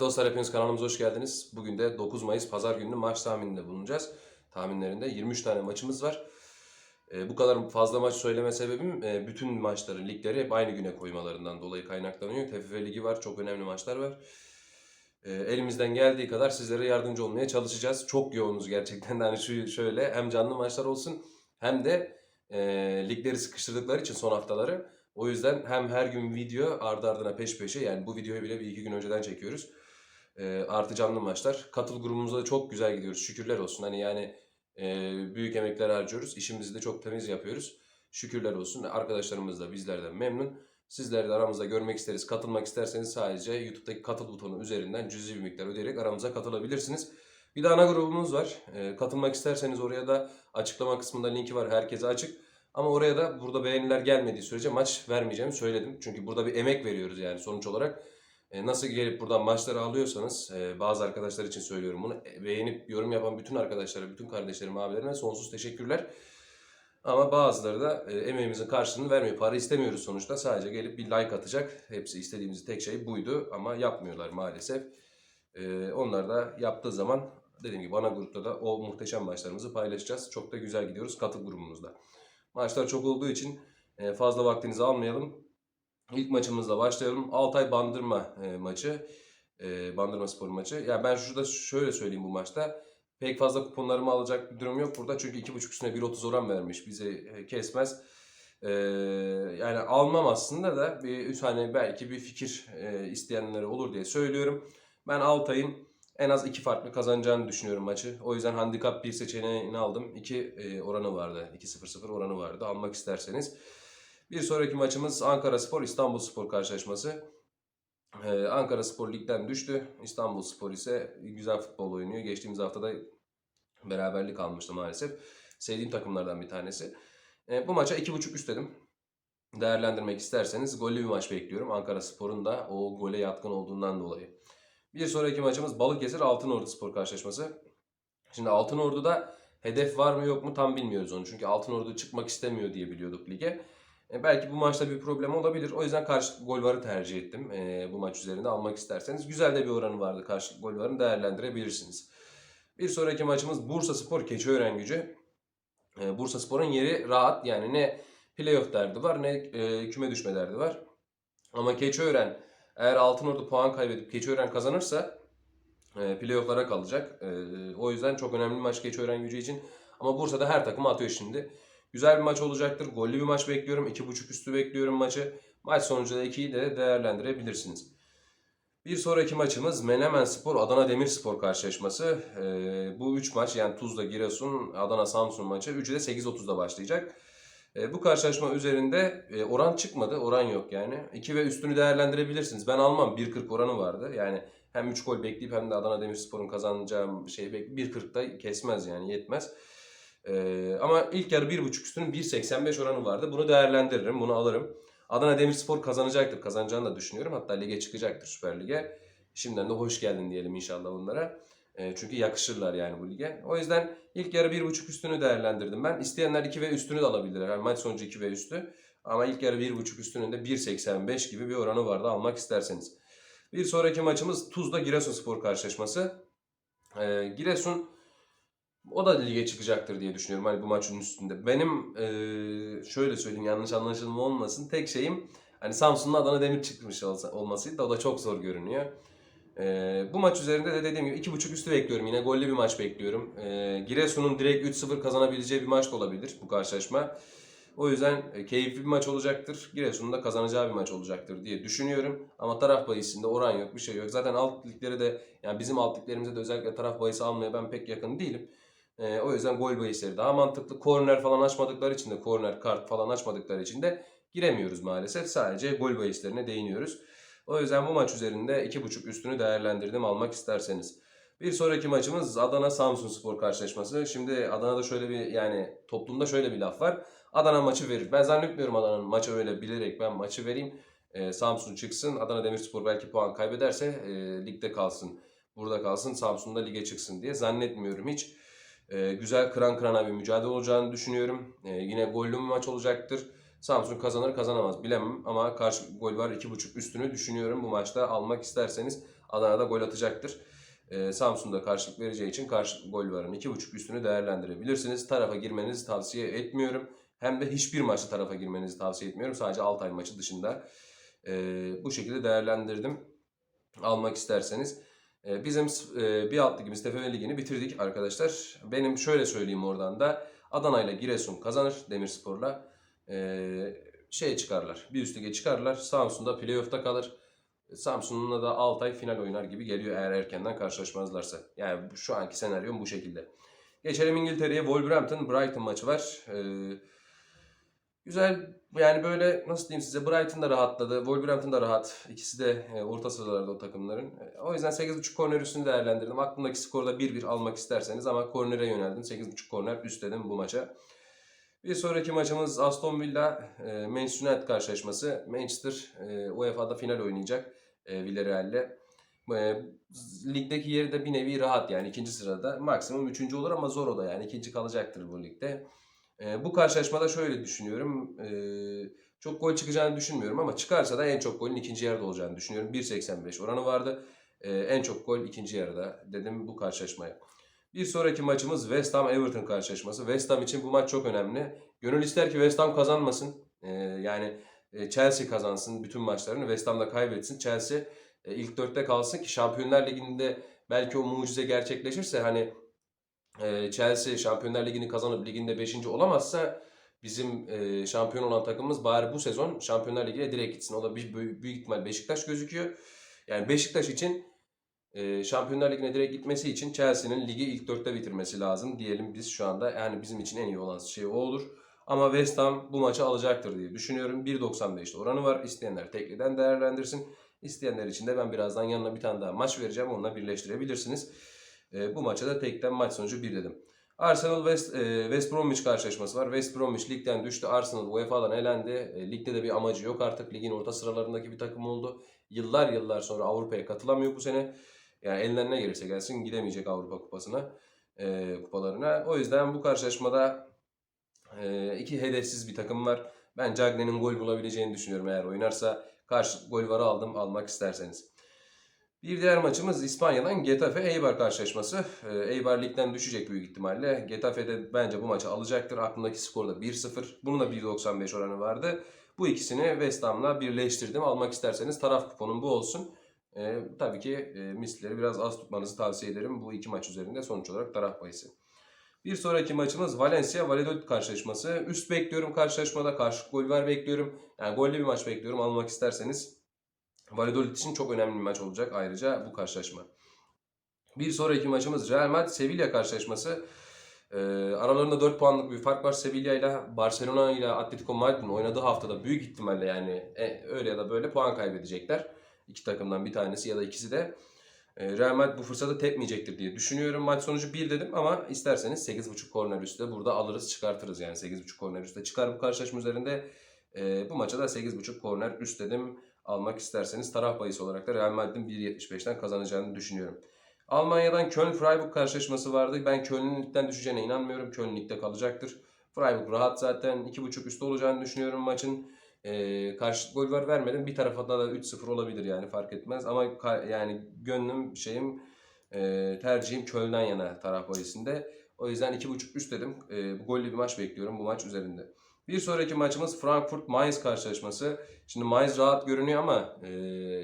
Dostlar hepiniz kanalımıza hoş geldiniz. Bugün de 9 Mayıs Pazar gününün maç tahmininde bulunacağız. Tahminlerinde 23 tane maçımız var. Ee, bu kadar fazla maç söyleme sebebim e, bütün maçları, ligleri hep aynı güne koymalarından dolayı kaynaklanıyor. TFF Ligi var, çok önemli maçlar var. Ee, elimizden geldiği kadar sizlere yardımcı olmaya çalışacağız. Çok yoğunuz gerçekten. Hani şu şöyle hem canlı maçlar olsun hem de e, ligleri sıkıştırdıkları için son haftaları. O yüzden hem her gün video ardı ardına peş peşe yani bu videoyu bile bir iki gün önceden çekiyoruz. E, artı canlı maçlar. Katıl grubumuzda da çok güzel gidiyoruz. Şükürler olsun. Hani yani e, büyük emekler harcıyoruz. İşimizi de çok temiz yapıyoruz. Şükürler olsun. Arkadaşlarımız da bizlerden memnun. Sizleri de aramızda görmek isteriz. Katılmak isterseniz sadece YouTube'daki katıl butonu üzerinden cüzi bir miktar ödeyerek aramıza katılabilirsiniz. Bir de ana grubumuz var. E, katılmak isterseniz oraya da açıklama kısmında linki var. Herkese açık. Ama oraya da burada beğeniler gelmediği sürece maç vermeyeceğimi söyledim. Çünkü burada bir emek veriyoruz yani sonuç olarak. E, nasıl gelip buradan maçları alıyorsanız e, bazı arkadaşlar için söylüyorum bunu. E, beğenip yorum yapan bütün arkadaşlara, bütün kardeşlerim, abilerime sonsuz teşekkürler. Ama bazıları da emeğimizin karşılığını vermiyor. Para istemiyoruz sonuçta. Sadece gelip bir like atacak. Hepsi istediğimiz tek şey buydu ama yapmıyorlar maalesef. Onlar da yaptığı zaman dediğim gibi ana grupta da o muhteşem maçlarımızı paylaşacağız. Çok da güzel gidiyoruz katıl grubumuzda. Maçlar çok olduğu için fazla vaktinizi almayalım. İlk maçımızla başlayalım. Altay Bandırma e, maçı. E, Bandırma Spor maçı. Yani ben şurada şöyle söyleyeyim bu maçta. Pek fazla kuponlarımı alacak bir durum yok burada. Çünkü 2.5 üstüne 1.30 oran vermiş. Bizi e, kesmez. E, yani almam aslında da bir hani belki bir fikir e, isteyenlere olur diye söylüyorum. Ben Altay'ın en az iki farklı kazanacağını düşünüyorum maçı. O yüzden handikap bir seçeneğini aldım. 2 e, oranı vardı. 2-0-0 oranı vardı. Almak isterseniz. Bir sonraki maçımız Ankara Spor İstanbul Spor karşılaşması. Ee, Ankara Spor ligden düştü. İstanbul Spor ise güzel futbol oynuyor. Geçtiğimiz haftada beraberlik almıştı maalesef. Sevdiğim takımlardan bir tanesi. Ee, bu maça 2.5 üst dedim. Değerlendirmek isterseniz gollü bir maç bekliyorum. Ankara Spor'un da o gole yatkın olduğundan dolayı. Bir sonraki maçımız Balıkesir Altınordu Spor karşılaşması. Şimdi Altınordu'da hedef var mı yok mu tam bilmiyoruz onu. Çünkü Altınordu çıkmak istemiyor diye biliyorduk lige. E, belki bu maçta bir problem olabilir. O yüzden karşılıklı gol varı tercih ettim e, bu maç üzerinde almak isterseniz. Güzel de bir oranı vardı karşılıklı gol varını değerlendirebilirsiniz. Bir sonraki maçımız Bursa Spor Keçiören Gücü. E, Bursa Spor'un yeri rahat yani ne playoff derdi var ne e, küme düşme derdi var. Ama Keçiören eğer Altınordu puan kaybedip Keçiören kazanırsa e, playoff'lara kalacak. E, o yüzden çok önemli maç Keçiören Gücü için. Ama Bursa'da her takım atıyor şimdi. Güzel bir maç olacaktır. Gollü bir maç bekliyorum. 2.5 üstü bekliyorum maçı. Maç sonucu da 2'yi de değerlendirebilirsiniz. Bir sonraki maçımız Menemen Spor Adana Demirspor karşılaşması. Ee, bu 3 maç yani Tuzla Giresun Adana Samsun maçı 3'ü de 8.30'da başlayacak. Ee, bu karşılaşma üzerinde e, oran çıkmadı. Oran yok yani. 2 ve üstünü değerlendirebilirsiniz. Ben almam. 1.40 oranı vardı. Yani hem 3 gol bekleyip hem de Adana Demirspor'un kazanacağı bekleyip 1.40'da kesmez yani yetmez. Ee, ama ilk yarı 1.5 üstünün 1.85 oranı vardı. Bunu değerlendiririm, bunu alırım. Adana Demirspor kazanacaktır. Kazanacağını da düşünüyorum. Hatta lige çıkacaktır Süper Lig'e. Şimdiden de hoş geldin diyelim inşallah onlara. Ee, çünkü yakışırlar yani bu lige. O yüzden ilk yarı 1.5 üstünü değerlendirdim ben. İsteyenler 2 ve üstünü de alabilirler. Yani maç sonucu 2 ve üstü. Ama ilk yarı 1.5 üstünün de 1.85 gibi bir oranı vardı almak isterseniz. Bir sonraki maçımız Tuzla Giresunspor karşılaşması. Ee, Giresun o da lige çıkacaktır diye düşünüyorum hani bu maçın üstünde. Benim eee, şöyle söyleyeyim yanlış anlaşılma olmasın. Tek şeyim hani Samsun'la Adana Demir çıkmış olmasıydı o da çok zor görünüyor. Eee, bu maç üzerinde de dediğim gibi 2.5 üstü bekliyorum. Yine gollü bir maç bekliyorum. Eee Giresun'un direkt 3-0 kazanabileceği bir maç da olabilir bu karşılaşma. O yüzden e, keyifli bir maç olacaktır. Giresun'un da kazanacağı bir maç olacaktır diye düşünüyorum. Ama taraf bahisinde oran yok, bir şey yok. Zaten alt ligleri de yani bizim alt liglerimize de özellikle taraf bahisi almaya ben pek yakın değilim. E, o yüzden gol bahisleri daha mantıklı. Korner falan açmadıkları için de korner kart falan açmadıkları için de giremiyoruz maalesef. Sadece gol bahislerine değiniyoruz. O yüzden bu maç üzerinde 2.5 üstünü değerlendirdim almak isterseniz. Bir sonraki maçımız Adana Samsun Spor karşılaşması. Şimdi Adana'da şöyle bir yani toplumda şöyle bir laf var. Adana maçı verir. Ben zannetmiyorum Adana'nın maçı öyle bilerek ben maçı vereyim. E, Samsun çıksın. Adana Demirspor belki puan kaybederse e, ligde kalsın. Burada kalsın. Samsun'da lige çıksın diye zannetmiyorum hiç. E, güzel kıran kırana bir mücadele olacağını düşünüyorum. E, yine gollü bir maç olacaktır. Samsun kazanır kazanamaz bilemem ama karşı gol var 2.5 üstünü düşünüyorum bu maçta almak isterseniz Adana'da gol atacaktır. E, Samsun'da karşılık vereceği için karşılık gol varın 2.5 üstünü değerlendirebilirsiniz. Tarafa girmenizi tavsiye etmiyorum. Hem de hiçbir maçta tarafa girmenizi tavsiye etmiyorum. Sadece Altay maçı dışında. E, bu şekilde değerlendirdim. Almak isterseniz. E, bizim e, bir alt ligimiz TFF Ligi'ni bitirdik arkadaşlar. Benim şöyle söyleyeyim oradan da. Adana ile Giresun kazanır Demirspor'la. E, şey çıkarlar. Bir üst lige çıkarlar. Samsun'da playoff'ta kalır. Samsun'la da Altay final oynar gibi geliyor eğer erkenden karşılaşmazlarsa. Yani şu anki senaryom bu şekilde. Geçelim İngiltere'ye. Wolverhampton Brighton maçı var. Ee, güzel yani böyle nasıl diyeyim size Brighton da rahatladı. Wolverhampton da rahat. İkisi de e, orta sıralarda o takımların. E, O yüzden 8.5 korner üstünü değerlendirdim. Aklımdaki skorda 1-1 almak isterseniz ama kornere yöneldim. 8.5 korner üst dedim bu maça. Bir sonraki maçımız Aston Villa e, Manchester United karşılaşması. Manchester e, UEFA'da final oynayacak e, Villarreal'le. E, ligdeki yeri de bir nevi rahat yani ikinci sırada. Maksimum üçüncü olur ama zor o da yani ikinci kalacaktır bu ligde. E, bu karşılaşmada şöyle düşünüyorum. E, çok gol çıkacağını düşünmüyorum ama çıkarsa da en çok golün ikinci yarıda olacağını düşünüyorum. 1.85 oranı vardı. E, en çok gol ikinci yarıda dedim bu karşılaşmaya. Bir sonraki maçımız West Ham Everton karşılaşması. West Ham için bu maç çok önemli. Gönül ister ki West Ham kazanmasın. E, yani Chelsea kazansın bütün maçlarını. West Ham da kaybetsin. Chelsea e, ilk dörtte kalsın ki Şampiyonlar Ligi'nde belki o mucize gerçekleşirse hani e, Chelsea Şampiyonlar Ligi'ni kazanıp liginde 5. olamazsa bizim e, şampiyon olan takımımız bari bu sezon Şampiyonlar Ligi'ne direkt gitsin. O da bir, büyük, büyük ihtimal Beşiktaş gözüküyor. Yani Beşiktaş için e, Şampiyonlar Ligi'ne direkt gitmesi için Chelsea'nin ligi ilk dörtte bitirmesi lazım. Diyelim biz şu anda yani bizim için en iyi olan şey o olur. Ama West Ham bu maçı alacaktır diye düşünüyorum. 1.95'te oranı var. İsteyenler tekliden değerlendirsin. İsteyenler için de ben birazdan yanına bir tane daha maç vereceğim. Onunla birleştirebilirsiniz. E, bu maça da tekten maç sonucu 1 dedim. Arsenal West, e, West Bromwich karşılaşması var. West Bromwich ligden düştü. Arsenal UEFA'dan elendi. E, ligde de bir amacı yok artık. Ligin orta sıralarındaki bir takım oldu. Yıllar yıllar sonra Avrupa'ya katılamıyor bu sene. Yani elinden ne gelirse gelsin gidemeyecek Avrupa Kupası'na, e, kupalarına. O yüzden bu karşılaşmada e, iki hedefsiz bir takım var. Ben Cagne'nin gol bulabileceğini düşünüyorum eğer oynarsa. Karşı gol varı aldım almak isterseniz. Bir diğer maçımız İspanya'dan Getafe Eibar karşılaşması. E, Eibar ligden düşecek büyük ihtimalle. Getafe de bence bu maçı alacaktır. Aklımdaki skor da 1-0. Bunun da 1.95 oranı vardı. Bu ikisini West Ham'la birleştirdim. Almak isterseniz taraf kuponum bu olsun. E, tabii ki e, misleri biraz az tutmanızı tavsiye ederim bu iki maç üzerinde sonuç olarak taraf bahisi. Bir sonraki maçımız Valencia Valladolid karşılaşması. Üst bekliyorum karşılaşmada. Karşı gol var bekliyorum. Yani gollü bir maç bekliyorum almak isterseniz. Valladolid için çok önemli bir maç olacak ayrıca bu karşılaşma. Bir sonraki maçımız Real Madrid Sevilla karşılaşması. Ee, aralarında 4 puanlık bir fark var Sevilla ile Barcelona ile Atletico Madrid'in oynadığı haftada büyük ihtimalle yani e, öyle ya da böyle puan kaybedecekler. İki takımdan bir tanesi ya da ikisi de. E, Real Madrid bu fırsatı tepmeyecektir diye düşünüyorum. Maç sonucu 1 dedim ama isterseniz 8.5 korner üstte burada alırız çıkartırız yani 8.5 korner üstte çıkar bu karşılaşma üzerinde. E, bu maça da 8.5 korner üst dedim. Almak isterseniz taraf bahisi olarak da Real Madrid'in 1.75'ten kazanacağını düşünüyorum. Almanya'dan Köln-Freiburg karşılaşması vardı. Ben Köln'ün ligden düşeceğine inanmıyorum. Köln ligde kalacaktır. Freiburg rahat zaten. 2.5 üstte olacağını düşünüyorum maçın. E, karşı gol var vermedim. Bir tarafa da 3-0 olabilir yani fark etmez. Ama yani gönlüm şeyim e, tercihim Köln'den yana taraf bahisinde. O yüzden 2.5 üst dedim. E, bu gollü bir maç bekliyorum bu maç üzerinde. Bir sonraki maçımız Frankfurt-Mainz karşılaşması. Şimdi Mainz rahat görünüyor ama e,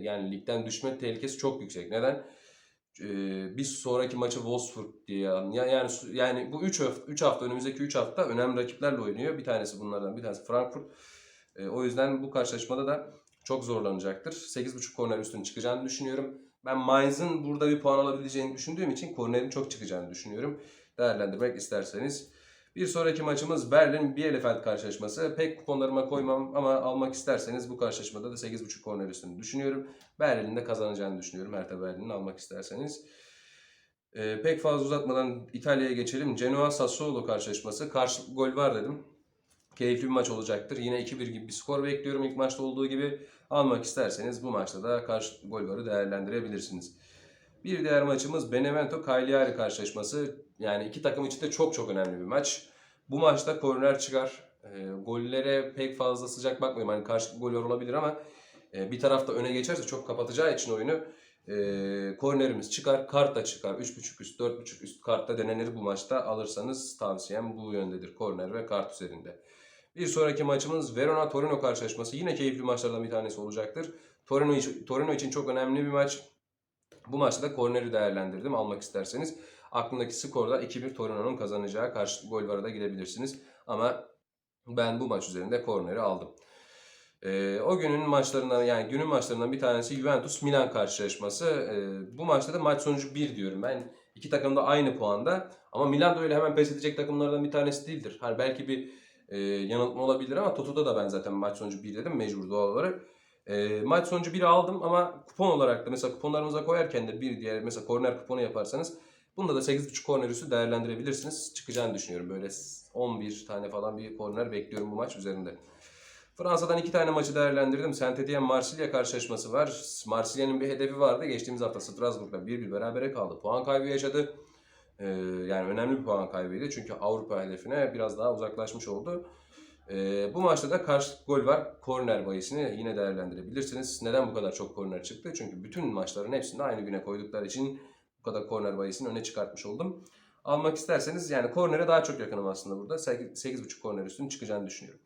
yani ligden düşme tehlikesi çok yüksek. Neden? E, bir sonraki maçı Wolfsburg diye ya yani yani bu 3 hafta, 3 hafta önümüzdeki 3 hafta önemli rakiplerle oynuyor. Bir tanesi bunlardan bir tanesi Frankfurt. E, o yüzden bu karşılaşmada da çok zorlanacaktır. 8.5 korner üstün çıkacağını düşünüyorum. Ben Mainz'ın burada bir puan alabileceğini düşündüğüm için kornerin çok çıkacağını düşünüyorum. Değerlendirmek isterseniz. Bir sonraki maçımız Berlin Bielefeld karşılaşması. Pek kuponlarıma koymam ama almak isterseniz bu karşılaşmada da 8.5 korner üstünü düşünüyorum. Berlin'in de kazanacağını düşünüyorum. Hertha Berlin'in almak isterseniz. Ee, pek fazla uzatmadan İtalya'ya geçelim. Genoa Sassuolo karşılaşması. Karşılıklı gol var dedim. Keyifli bir maç olacaktır. Yine 2-1 gibi bir skor bekliyorum ilk maçta olduğu gibi. Almak isterseniz bu maçta da karşılıklı gol varı değerlendirebilirsiniz. Bir diğer maçımız Benevento Cagliari karşılaşması. Yani iki takım için de çok çok önemli bir maç. Bu maçta korner çıkar. E, gollere pek fazla sıcak bakmıyorum. Hani karşılıklı goller olabilir ama e, bir tarafta öne geçerse çok kapatacağı için oyunu Ee, kornerimiz çıkar. Kart da çıkar. 3.5 üst, 4.5 üst kartta denenir bu maçta. Alırsanız tavsiyem bu yöndedir. Korner ve kart üzerinde. Bir sonraki maçımız Verona-Torino karşılaşması. Yine keyifli maçlardan bir tanesi olacaktır. Torino Torino için çok önemli bir maç. Bu maçta da korneri değerlendirdim almak isterseniz. Aklındaki skorda 2-1 Torino'nun kazanacağı karşı gol var da gidebilirsiniz. Ama ben bu maç üzerinde korneri aldım. Ee, o günün maçlarından yani günün maçlarından bir tanesi Juventus Milan karşılaşması. Ee, bu maçta da maç sonucu 1 diyorum. Ben iki takım da aynı puanda. Ama Milan da öyle hemen pes edecek takımlardan bir tanesi değildir. Hani belki bir e, yanıltma olabilir ama Toto'da da ben zaten maç sonucu 1 dedim mecbur doğal olarak. E, maç sonucu 1'i aldım ama kupon olarak da mesela kuponlarınıza koyarken de bir diğer mesela korner kuponu yaparsanız bunda da 8.5 korner üstü değerlendirebilirsiniz. Çıkacağını düşünüyorum. Böyle 11 tane falan bir korner bekliyorum bu maç üzerinde. Fransa'dan iki tane maçı değerlendirdim. Saint Etienne Marsilya karşılaşması var. Marsilya'nın bir hedefi vardı. Geçtiğimiz hafta Strasbourg'la 1-1 berabere kaldı. Puan kaybı yaşadı. Ee, yani önemli bir puan kaybıydı. Çünkü Avrupa hedefine biraz daha uzaklaşmış oldu. Ee, bu maçta da karşı gol var. Korner bayisini yine değerlendirebilirsiniz. Neden bu kadar çok korner çıktı? Çünkü bütün maçların hepsini aynı güne koydukları için bu kadar korner bayisini öne çıkartmış oldum. Almak isterseniz yani kornere daha çok yakınım aslında burada. 8.5 korner üstünün çıkacağını düşünüyorum.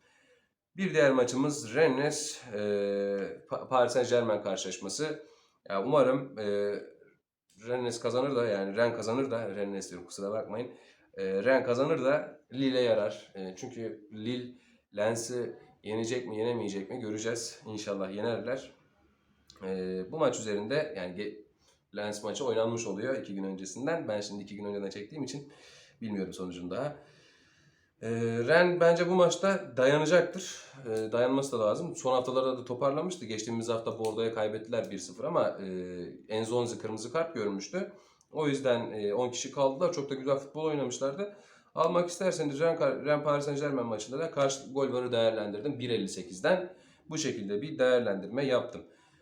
Bir diğer maçımız Rennes e, Pa- Paris Saint Germain karşılaşması. Ya umarım e, Rennes kazanır da yani Ren kazanır da Rennes diyorum kusura bakmayın. E, Ren kazanır da Lille'e yarar. E, çünkü Lille Lens'i yenecek mi yenemeyecek mi göreceğiz. İnşallah yenerler. E, bu maç üzerinde yani Lens maçı oynanmış oluyor iki gün öncesinden. Ben şimdi iki gün önceden çektiğim için bilmiyorum sonucunu daha. Ee, Ren bence bu maçta dayanacaktır. Ee, dayanması da lazım. Son haftalarda da toparlamıştı. Geçtiğimiz hafta Bordeaux'a kaybettiler 1-0 ama e, Enzonzi kırmızı kart görmüştü. O yüzden e, 10 kişi kaldılar. Çok da güzel futbol oynamışlardı. Almak isterseniz Ren, Paris Saint Germain maçında da karşı gol varı değerlendirdim 1.58'den. Bu şekilde bir değerlendirme yaptım.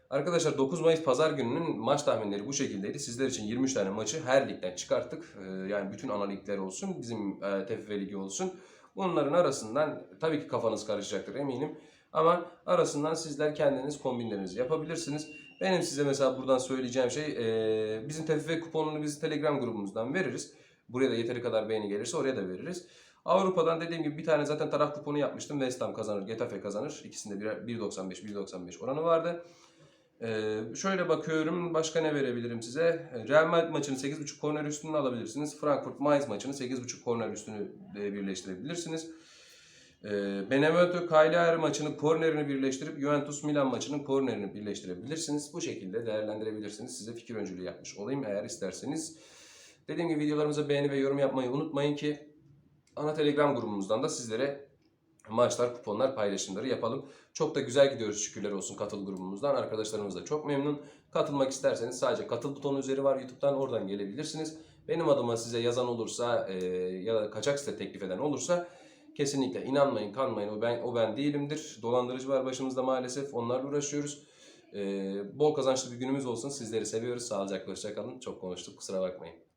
Arkadaşlar 9 Mayıs Pazar gününün maç tahminleri bu şekildeydi. Sizler için 23 tane maçı her ligden çıkarttık. Ee, yani bütün ana ligler olsun, bizim e, TFF Ligi olsun. Bunların arasından tabii ki kafanız karışacaktır eminim. Ama arasından sizler kendiniz kombinlerinizi yapabilirsiniz. Benim size mesela buradan söyleyeceğim şey e, bizim TFF kuponunu biz Telegram grubumuzdan veririz. Buraya da yeteri kadar beğeni gelirse oraya da veririz. Avrupa'dan dediğim gibi bir tane zaten taraf kuponu yapmıştım. West Ham kazanır, Getafe kazanır. İkisinde birer- 1.95-1.95 oranı vardı. Ee, şöyle bakıyorum başka ne verebilirim size? Real Madrid maçını 8.5 korner üstünü alabilirsiniz. Frankfurt Mainz maçını 8.5 korner üstünü birleştirebilirsiniz. Ee, Benevento Cagliari maçının kornerini birleştirip Juventus Milan maçının kornerini birleştirebilirsiniz. Bu şekilde değerlendirebilirsiniz. Size fikir öncülüğü yapmış olayım eğer isterseniz. Dediğim gibi videolarımıza beğeni ve yorum yapmayı unutmayın ki ana Telegram grubumuzdan da sizlere maçlar, kuponlar, paylaşımları yapalım. Çok da güzel gidiyoruz şükürler olsun katıl grubumuzdan. Arkadaşlarımız da çok memnun. Katılmak isterseniz sadece katıl butonu üzeri var YouTube'dan oradan gelebilirsiniz. Benim adıma size yazan olursa e, ya da kaçak site teklif eden olursa kesinlikle inanmayın, kanmayın. O ben o ben değilimdir. Dolandırıcı var başımızda maalesef. Onlarla uğraşıyoruz. E, bol kazançlı bir günümüz olsun. Sizleri seviyoruz. Sağlıcakla hoşça kalın. Çok konuştuk. Kusura bakmayın.